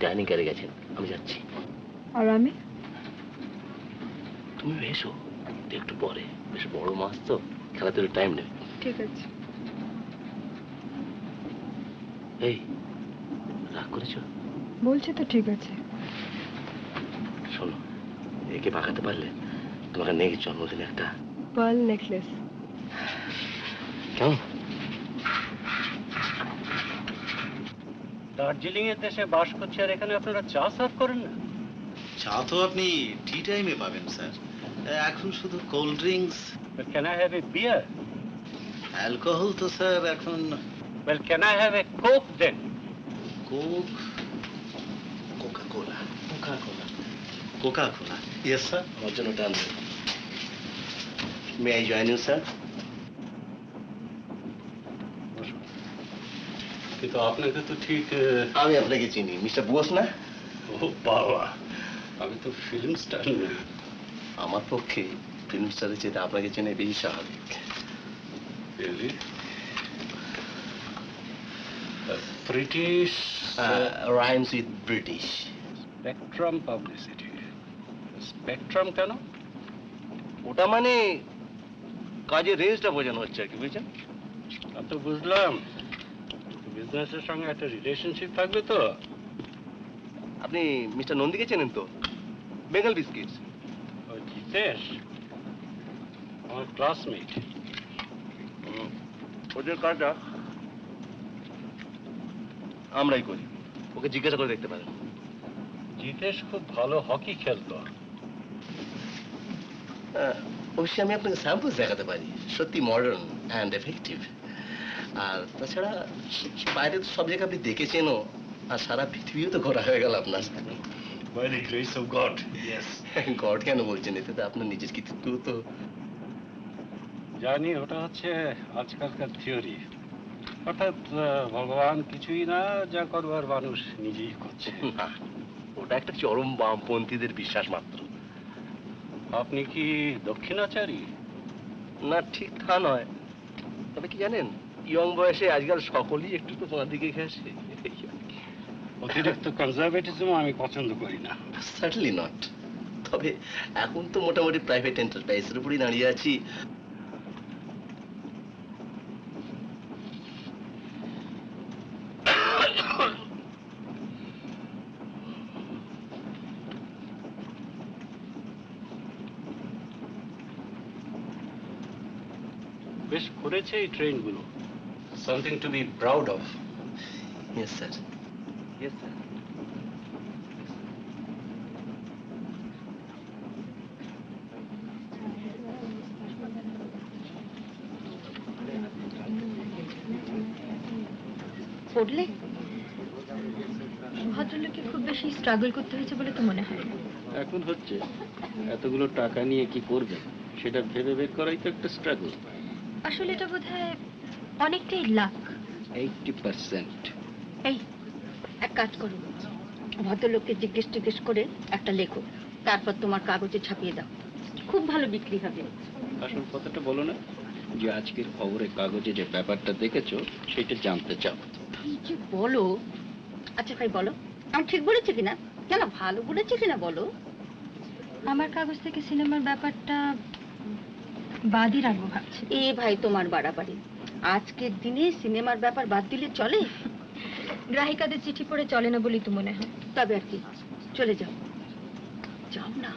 Dining কারে গেছেন। আমি যাচ্ছি। আর আমি? তুমি এসো একটু পরে। বেশ বড় মাছ তো খেলাতে টাইম নেবে ঠিক আছে। এই রাগ করেছ? বলছি তো ঠিক আছে। শোনো একে পাকাতে পারলে তোমাকে নেই জন্মদিনে একটা পার্ল নেকলেস কেমন? দার্জিলিং এর দেশে বাস করছি আর এখানে আপনারা চা সার্ভ করেন না? চা তো আপনি টি টাইমে পাবেন স্যার। এখন শুধু cold drinks can I have a beer alcohol তো স্যার এখন well can I have a coke then coke Coca Cola Coca Cola Coca Cola yes sir আমার জন্য টান may I join you sir কিন্তু আপনাকে তো ঠিক আমি আপনাকে চিনি মিস্টার বোস না? ও বাবা আমি তো ফিল্ম স্টার না। আমার পক্ষে ফিল্ম স্টারের চেয়ে আপনাকে চেনে বেশি স্বাভাবিক। British rhymes with British spectrum publicity spectrum কেন? ওটা মানে কাজের রেঞ্জটা বোঝানো হচ্ছে আর কি বুঝছেন? তো বুঝলাম। বিজনেসের সঙ্গে একটা রিলেশনশিপ থাকবে তো? আপনি মিস্টার নন্দীকে চেনেন তো? বেঙ্গল বিস্কিটস। ও জিতেশ? আমার ক্লাসমেট ওদের কাজটা আমরাই করি। ওকে জিজ্ঞাসা করে দেখতে পারেন। জিতেশ খুব ভালো হকি খেলতো। অবশ্যই আমি আপনাকে স্যাম্পলস দেখাতে পারি। সত্যি মডার্ন অ্যান্ড এফেক্টিভ আর তাছাড়া বাইরে তো সব জায়গায় আপনি দেখেছেনও আর সারা পৃথিবীও তো ঘোরা হয়ে গেল আপনার by the grace of God yes God কেন বলছেন এতে? তো আপনার নিজের কৃতিত্ব তো। জানি ওটা হচ্ছে আজকালকার থিওরি অর্থাৎ ভগবান কিছুই না যা করবার মানুষ নিজেই করছে। না ওটা একটা চরম বামপন্থীদের বিশ্বাস মাত্র। আপনি কি দক্ষিণাচারী? না ঠিক তা নয়। তবে কি জানেন ইয়ং বয়সে আজকাল সকলেই একটু তো তোমার দিকে ঘেসে অতিরিক্ত কনজারভেটিজম আমি পছন্দ করি না। সার্টলি নট তবে এখন তো মোটামুটি প্রাইভেট এন্টারপ্রাইজের উপরই দাঁড়িয়ে আছি। বেশ করেছে এই ট্রেনগুলো something to be proud of yes sir yes sir পড়লে? ভদ্রলোককে খুব বেশি স্ট্রাগল করতে হয়েছে বলে তো মনে হয়। এখন হচ্ছে এতগুলো টাকা নিয়ে কি করবেন সেটা ভেবে বের করাই তো একটা স্ট্রাগল আসলে এটা বোধ হয় অনেকটাই লাক এইটটি পার্সেন্ট এই এক কাজ করো। ভদ্রলোককে জিজ্ঞেস টিজ্ঞেস করে একটা লেখো। তারপর তোমার কাগজে ছাপিয়ে দাও। খুব ভালো বিক্রি হবে। আসল কথাটা বলো না। যে আজকের খবরে কাগজে যে ব্যাপারটা দেখেছ সেটা জানতে চাও। কি যে বলো? আচ্ছা ভাই বলো। আমি ঠিক বলেছি কিনা? কেন ভালো বলেছি কিনা বলো? আমার কাগজ থেকে সিনেমার ব্যাপারটা বাদই রাখব ভাবছি। এ ভাই তোমার বাড়াবাড়ি। আজকের দিনে সিনেমার ব্যাপার বাদ দিলে চলে? গ্রাহিকাদের চিঠি পড়ে চলে না বলেই তো মনে হয়। তবে আর কি চলে যাও। যাও না।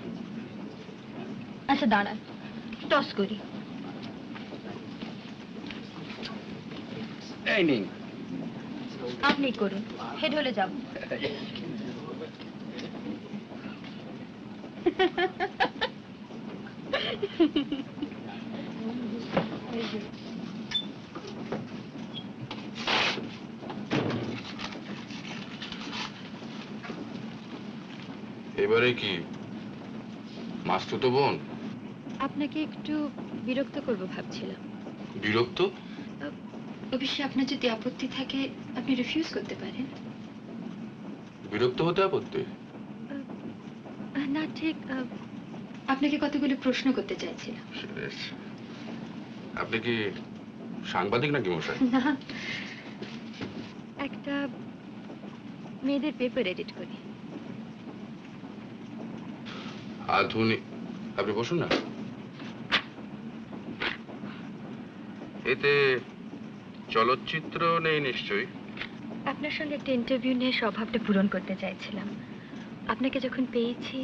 আচ্ছা দাঁড়ান। টস করি। এই নিন। আপনি করুন। হেড হলে যাব। এবারে কি? মাস্টু তো বোন? আপনাকে একটু বিরক্ত করব ভাবছিলাম। বিরক্ত? অবশ্যই আপনার যদি আপত্তি থাকে আপনি রিফিউজ করতে পারেন। বিরক্ত হতে আপত্তি? না ঠিক আপনাকে কতগুলো প্রশ্ন করতে চাইছিলাম। আপনি কি সাংবাদিক নাকি মশাই? না। একটা মেয়েদের পেপার এডিট করি। আধুনিক আপনি বসুন না। এতে চলচ্চিত্র নেই নিশ্চয়ই? আপনার সঙ্গে একটা ইন্টারভিউ নিয়ে স্বভাবটা পূরণ করতে চাইছিলাম। আপনাকে যখন পেয়েছি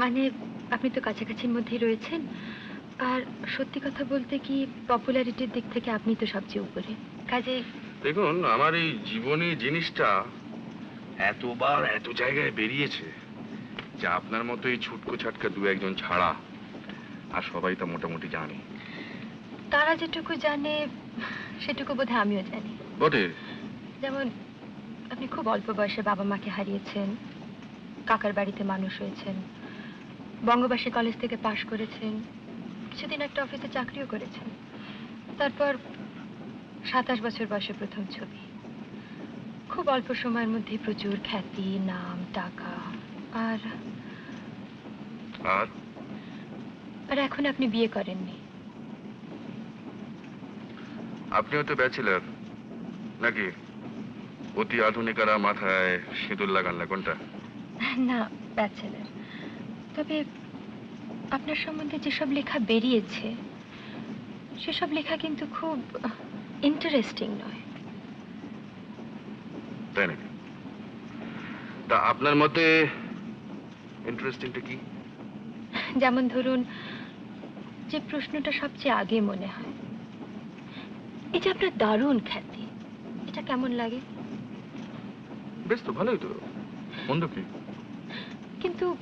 মানে আপনি তো কাছাকাছির মধ্যেই রয়েছেন। আর সত্যি কথা বলতে কি পপুলারিটির দিক থেকে আপনি তো সবচেয়ে উপরে। কাজে দেখুন আমার এই জীবনী জিনিসটা এতবার এত জায়গায় বেরিয়েছে যে আপনার মতো এই ছুটকো ছাটকা দু একজন ছাড়া আর সবাই তা মোটামুটি জানে। তারা যেটুকু জানে সেটুকু বোধহয় আমিও জানি। বটে? যেমন আপনি খুব অল্প বয়সে বাবা মাকে হারিয়েছেন কাকার বাড়িতে মানুষ হয়েছেন বঙ্গবাসী কলেজ থেকে পাশ করেছেন কিছুদিন একটা অফিসে চাকরিও করেছেন। তারপর সাতাশ বছর বয়সে প্রথম ছবি। খুব অল্প সময়ের মধ্যে প্রচুর খ্যাতি নাম টাকা আর আর? আর এখন আপনি বিয়ে করেননি। আপনিও তো ব্যাচেলার নাকি? অতি আধুনিকারা মাথায় সিঁদুর লাগান না কোনটা? না ব্যাচেলার। তবে আপনার সম্বন্ধে যেসব লেখা বেরিয়েছে সেসব লেখা কিন্তু খুব ইন্টারেস্টিং নয়। তাই নাকি? তা আপনার মতে ইন্টারেস্টিংটা কি? যেমন ধরুন যে প্রশ্নটা সবচেয়ে আগে মনে হয়। এই যে আপনার দারুণ খ্যাতি এটা কেমন লাগে? বেশ তো ভালোই তো। মন্দ কি? কিন্তু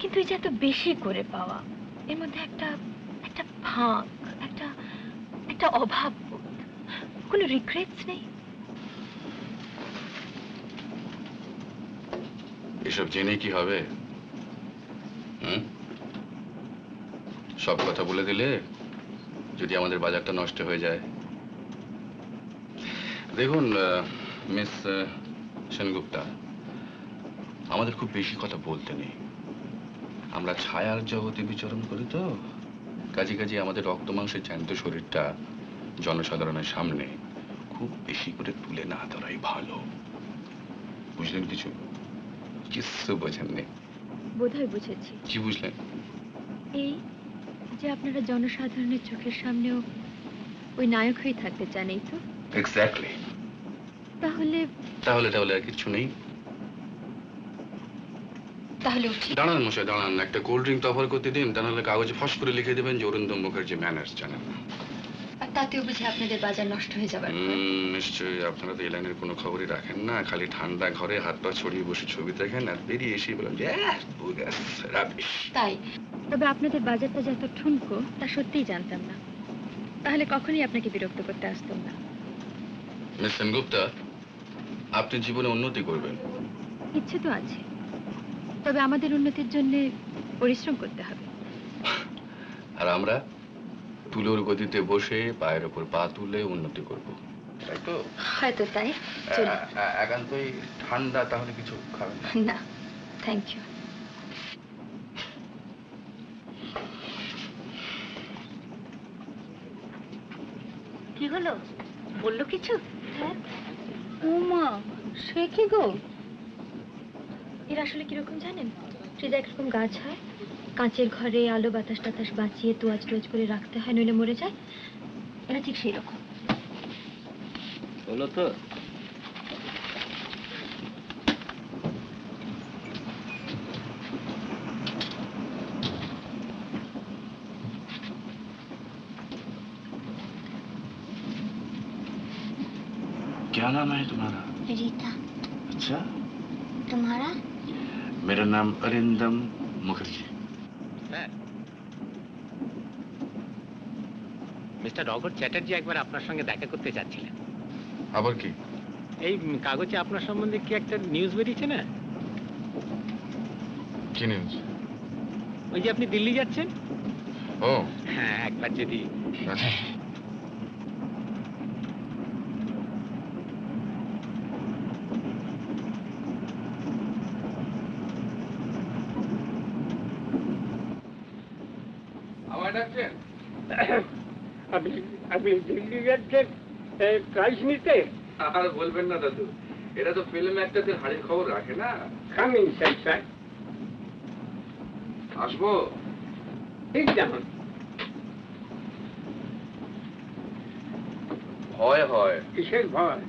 কিন্তু এই যে এত বেশি করে পাওয়া এর মধ্যে একটা একটা ফাঁক একটা একটা অভাব কোনো রিগ্রেটস নেই? এসব জেনে কি হবে? হুম? সব কথা বলে দিলে যদি আমাদের বাজারটা নষ্ট হয়ে যায়। দেখুন মিস সেনগুপ্তা, আমাদের খুব বেশি কথা বলতে নেই। আমরা ছায়ার জগতে বিচরণ করি তো। কাজে কাজে আমাদের রক্ত মাংসের জ্যান্ত শরীরটা জনসাধারণের সামনে খুব বেশি করে তুলে না ধরাই ভালো। বুঝলেন কিছু? কিচ্ছু বোঝেননি বোধহয় বুঝেছি। কি বুঝলেন? এই যে আপনারা জনসাধারণের চোখের সামনেও ওই নায়ক হয়ে থাকতে চান এই তো? এক্স্যাক্টলি তাহলে তাহলে তাহলে আর কিছু নেই। তাহলে উঠি। দাঁড়ান মশাই দাঁড়ান। একটা কোল্ড ড্রিঙ্ক তো অফার করতে দিন তা নাহলে কাগজে ফস করে লিখে দেবেন যে অরিন্দম মুখার্জি ম্যানার্স জানেন না। তাতেও বুঝি আপনাদের বাজার নষ্ট হয়ে। হুম, নিশ্চয়ই। আপনারা তো এই লাইনের কোনো খবরই রাখেন না। খালি ঠান্ডা ঘরে হাত পা ছড়িয়ে বসে ছবি দেখেন আর বেরিয়ে এসে বলেন যে তাই? তবে আপনাদের বাজারটা যত ঠুনকো তা সত্যিই জানতাম না। তাহলে কখনই আপনাকে বিরক্ত করতে আসতাম না। মিস সেনগুপ্তা আপনি জীবনে উন্নতি করবেন। ইচ্ছে তো আছে। তবে আমাদের উন্নতির জন্য পরিশ্রম করতে হবে। আর আমরা? তুলোর গতিতে বসে পায়ের ওপর পা তুলে উন্নতি করব। তাই তো? হয়তো তাই। একান্তই ঠান্ডা তাহলে কিছু খাবেন না? না থ্যাংক ইউ কি হলো? বলল কিছু? হ্যাঁ। উমা সে কি গো? এর আসলে কীরকম জানেন? সে যে একরকম গাছ হয় কাঁচের ঘরে আলো বাতাস টাতাস বাঁচিয়ে তোয়াজ টোয়াজ করে রাখতে হয় নইলে মরে যায় এরা ঠিক সেই রকম হলো তো क्या नाम है तुम्हारा रीता अच्छा तुम्हारा मेरा नाम अरिंदम मुखर्जी মিস্টার রগর চ্যাটার্জি একবার আপনার সঙ্গে দেখা করতে চাচ্ছিলেন আবার কি? এই কাগজে আপনার সম্বন্ধে কি একটা নিউজ বেরিয়েছে না? কি নিউজ ওই যে আপনি দিল্লি যাচ্ছেন? ও। হ্যাঁ একবার যদি আচ্ছা আমায় ডাকছেন আপনি আপনি দিল্লি যাচ্ছেন প্রাইজ নিতে। আর বলবেন না দাদু এটা তো ফিল্ম অ্যাক্টারদের হাড়ির খবর রাখে না। কামিং স্যার স্যার আসব? ঠিক যেমন। হয় হয় কিসের ভয়?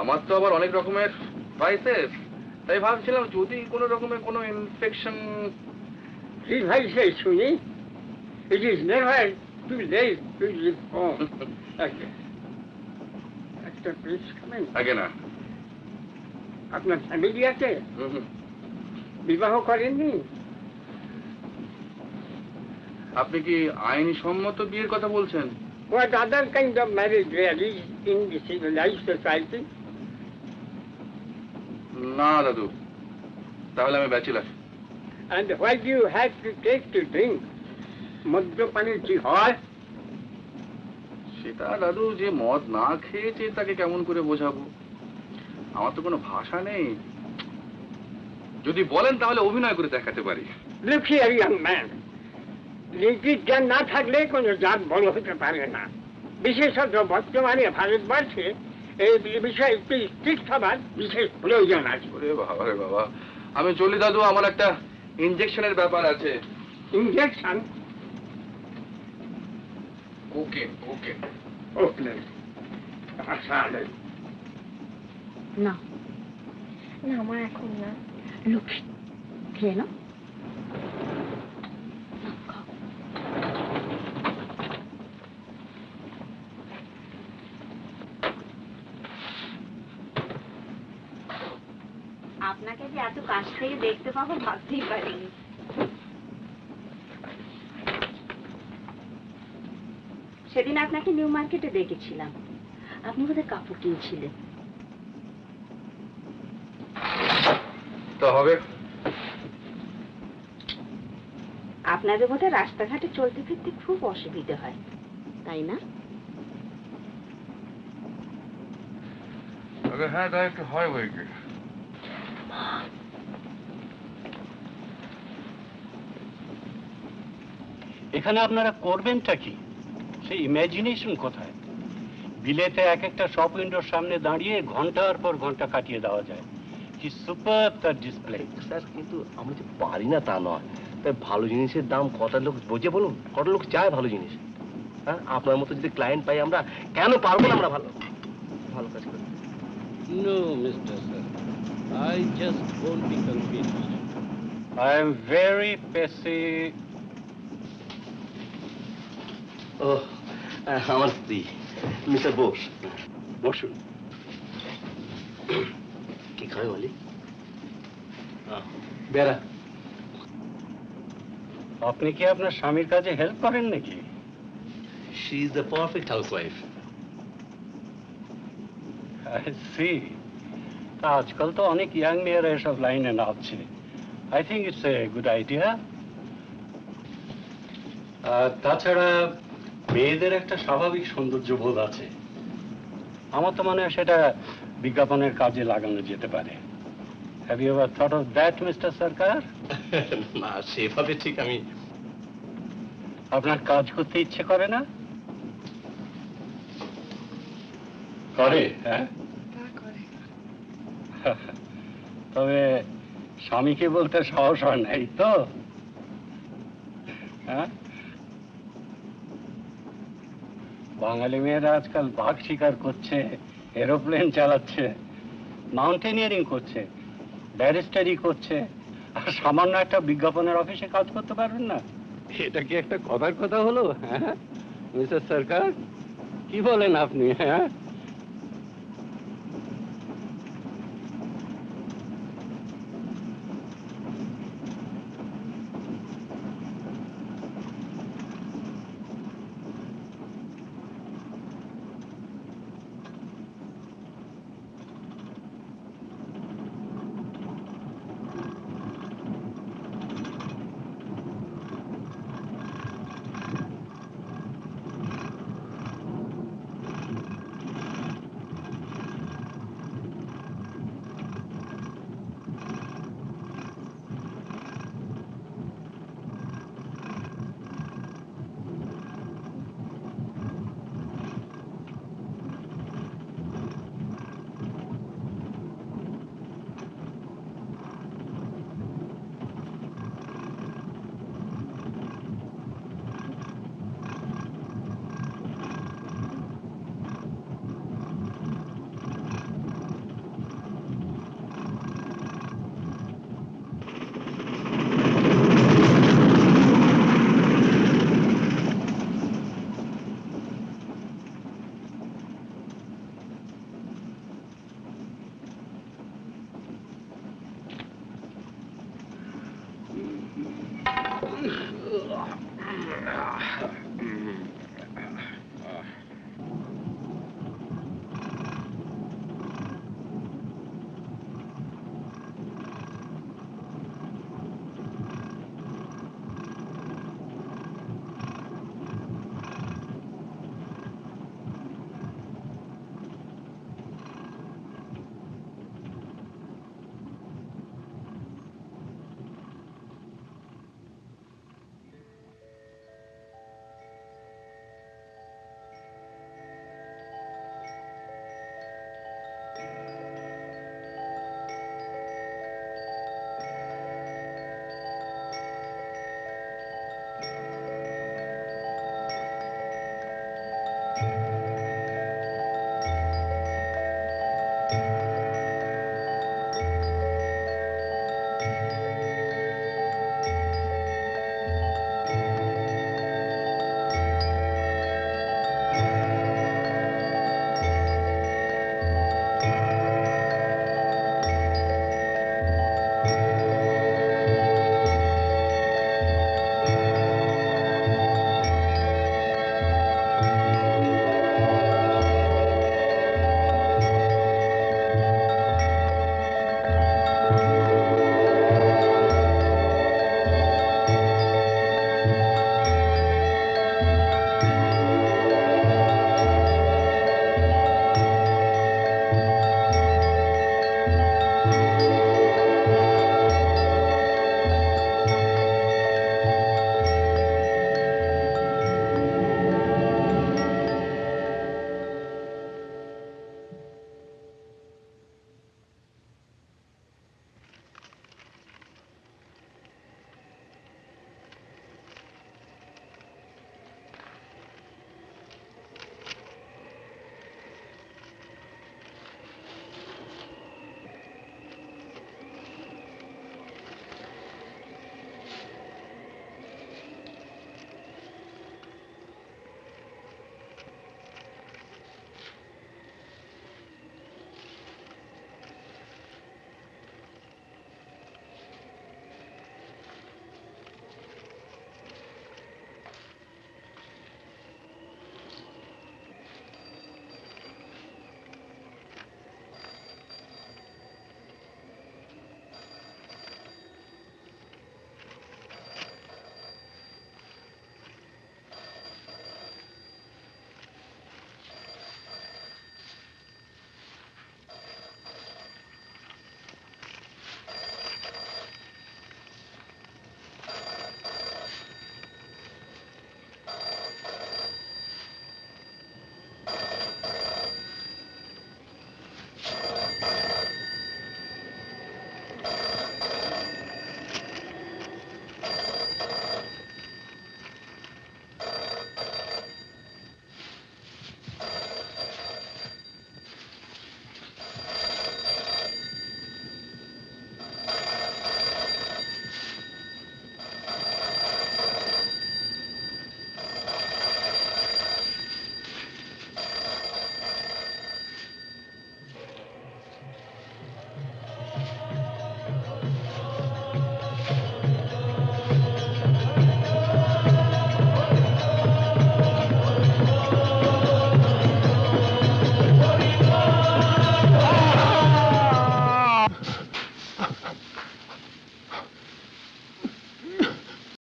আমার তো আবার অনেক রকমের ভাইসেস তাই ভাবছিলাম যদি কোনো রকমের কোনো ইনফেকশন কি ভাই সে শুনি it is never too late একটা প্লিজ খাবেন আগে না আপনার ফ্যামিলি আছে। বিবাহ করেননি আপনি কি আইনি সম্মত বিয়ের কথা বলছেন What other kind of marriage there in the civilized society? না দাদু তাহলে আমি bachelor And why do you have to take to drink? মদ্যপানে কি হয় সেটা দাদু যে মদ না খেয়েছে তাকে কেমন করে বোঝাবো? আমার তো কোনো ভাষা নেই। যদি বলেন তাহলে অভিনয় করে দেখাতে পারি. জ্ঞান না থাকলে কোনো জাত বড় হতে পারে না। বিশেষত বর্তমানে ভারতবর্ষে এই বিষয়ে একটু স্ট্রিক্ট হবার বিশেষ প্রয়োজন আছে। ওরে বাবা রে বাবা। আমি চলি দাদু আমার একটা ইঞ্জেকশনের ব্যাপার আছে। Injection okay okay. ওকে। না। না আমার এখন না। লক্ষ্মী খেয়ে নাও নাও, আপনাকে যে এত কাছ থেকে দেখতে পাবো ভাবতেই পারিনি। সেদিন আপনাকে নিউ মার্কেটে দেখেছিলাম। আপনি বোধহয় কাপড় কিনছিলেন। তো হবে। আপনাদের বোধহয় রাস্তাঘাটে চলতে ফিরতে খুব অসুবিধে হয় তাই না? তবে হ্যাঁ তাই একটু হয় বই কি এখানে আপনারা করবেনটা কি? সেই ইমাজিনেশন কোথায়? বিলেতে এক একটা শপ উইন্ডোর সামনে দাঁড়িয়ে ঘণ্টার পর ঘণ্টা কাটিয়ে দেওয়া যায়। কি সুপার তার ডিসপ্লে স্যার কিন্তু আমরা যে পারি না তা নয়। তাই ভালো জিনিসের দাম কটা লোক বোঝে বলুন? কটা লোক চায় ভালো জিনিস? হ্যাঁ আপনার মতো যদি ক্লায়েন্ট পাই আমরা কেন পারব না আমরা ভালো? ভালো কাজ করতে। No mister sir I just won't be convinced I am very পেসি ও আহ, আমার স্ত্রী মিস্টার বোস। বসুন। কি খাবে বলি? বেড়া। আপনি কি আপনার স্বামীর কাজে হেল্প করেন নাকি? She is the perfect house wife C আজকাল তো অনেক ইয়াং মেয়েরা এসব লাইনে নামছে I think it's a good idea তাছাড়া মেয়েদের একটা স্বাভাবিক সৌন্দর্য বোধ আছে। আমার তো মনে হয় সেটা বিজ্ঞাপনের কাজে লাগানো যেতে পারে। Have you ever thought of that mister Sarkar না সেভাবে ঠিক আমি আপনার কাজ করতে ইচ্ছে করে না? করে হ্যাঁ? তবে স্বামীকে বলতে সাহস হয় নাই তো? হ্যাঁ? বাঙালি মেয়েরা আজকাল বাঘ শিকার করছে, এরোপ্লেন চালাচ্ছে মাউন্টেনিয়ারিং করছে ব্যারিস্টারি করছে, আর সামান্য একটা বিজ্ঞাপনের অফিসে কাজ করতে পারবেন না। এটা কি একটা কথার কথা হলো? হ্যাঁ? মিস্টার সরকার, কি বলেন আপনি হ্যাঁ?